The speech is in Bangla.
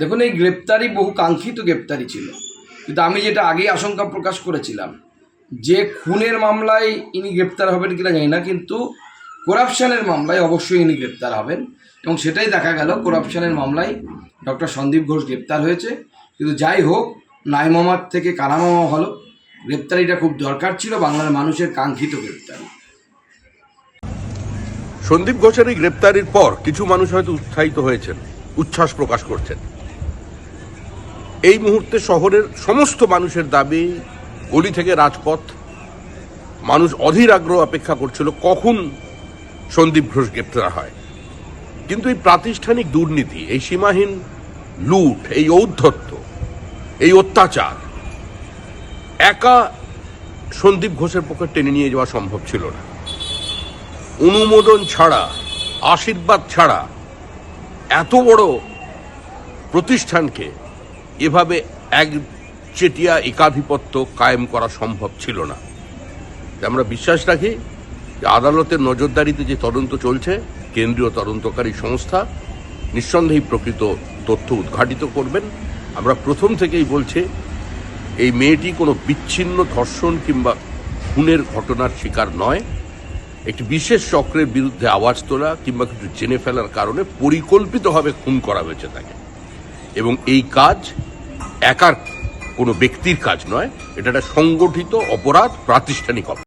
দেখুন, এই গ্রেপ্তারি বহু কাঙ্ক্ষিত গ্রেপ্তারি ছিল। কিন্তু আমি যেটা আগেই আশঙ্কা প্রকাশ করেছিলাম, যে খুনের মামলায় ইনি গ্রেপ্তার হবেন কিনা জানি না, কিন্তু করাপশনের মামলায় অবশ্যই ইনি গ্রেপ্তার হবেন এবং সেটাই দেখা গেল, করাপশনের মামলায় ডক্টর সন্দীপ ঘোষ গ্রেপ্তার হয়েছে। কিন্তু যাই হোক নাই মামার থেকে কানা মামা হলো। গ্রেপ্তারিটা খুব দরকার ছিল, বাংলার মানুষের কাঙ্ক্ষিত গ্রেপ্তারি। সন্দীপ ঘোষের এই গ্রেপ্তারির পর কিছু মানুষ হয়তো উৎসাহিত হয়েছেন, উচ্ছ্বাস প্রকাশ করছেন। এই মুহূর্তে শহরের সমস্ত মানুষের দাবি, গলি থেকে রাজপথ, মানুষ অধীর আগ্রহ অপেক্ষা করছিল কখন সন্দীপ ঘোষ গ্রেপ্তার হয়। কিন্তু এই প্রাতিষ্ঠানিক দুর্নীতি, এই সীমাহীন লুট, এই ঔদ্ধত্য, এই অত্যাচার, একা সন্দীপ ঘোষের পক্ষে টেনে নিয়ে যাওয়া সম্ভব ছিল না। অনুমোদন ছাড়া, আশীর্বাদ ছাড়া এত বড় প্রতিষ্ঠানকে এভাবে এক চেটিয়া একাধিপত্য কায়েম করা সম্ভব ছিল না। আমরা বিশ্বাস রাখি যে আদালতের নজরদারিতে যে তদন্ত চলছে, কেন্দ্রীয় তদন্তকারী সংস্থা নিঃসন্দেহে প্রকৃত তথ্য উদ্ঘাটিত করবেন। আমরা প্রথম থেকেই বলছি, এই মেয়েটি কোনো বিচ্ছিন্ন ধর্ষণ কিংবা খুনের ঘটনার শিকার নয়। একটি বিশেষ চক্রের বিরুদ্ধে আওয়াজ তোলা কিংবা কিছু জেনে ফেলার কারণে পরিকল্পিতভাবে খুন করা হয়েছে তাকে। এবং এই কাজ একার কোনো ব্যক্তির কাজ নয় এটা একটা সংগঠিত অপরাধ প্রাতিষ্ঠানিক অপরাধ।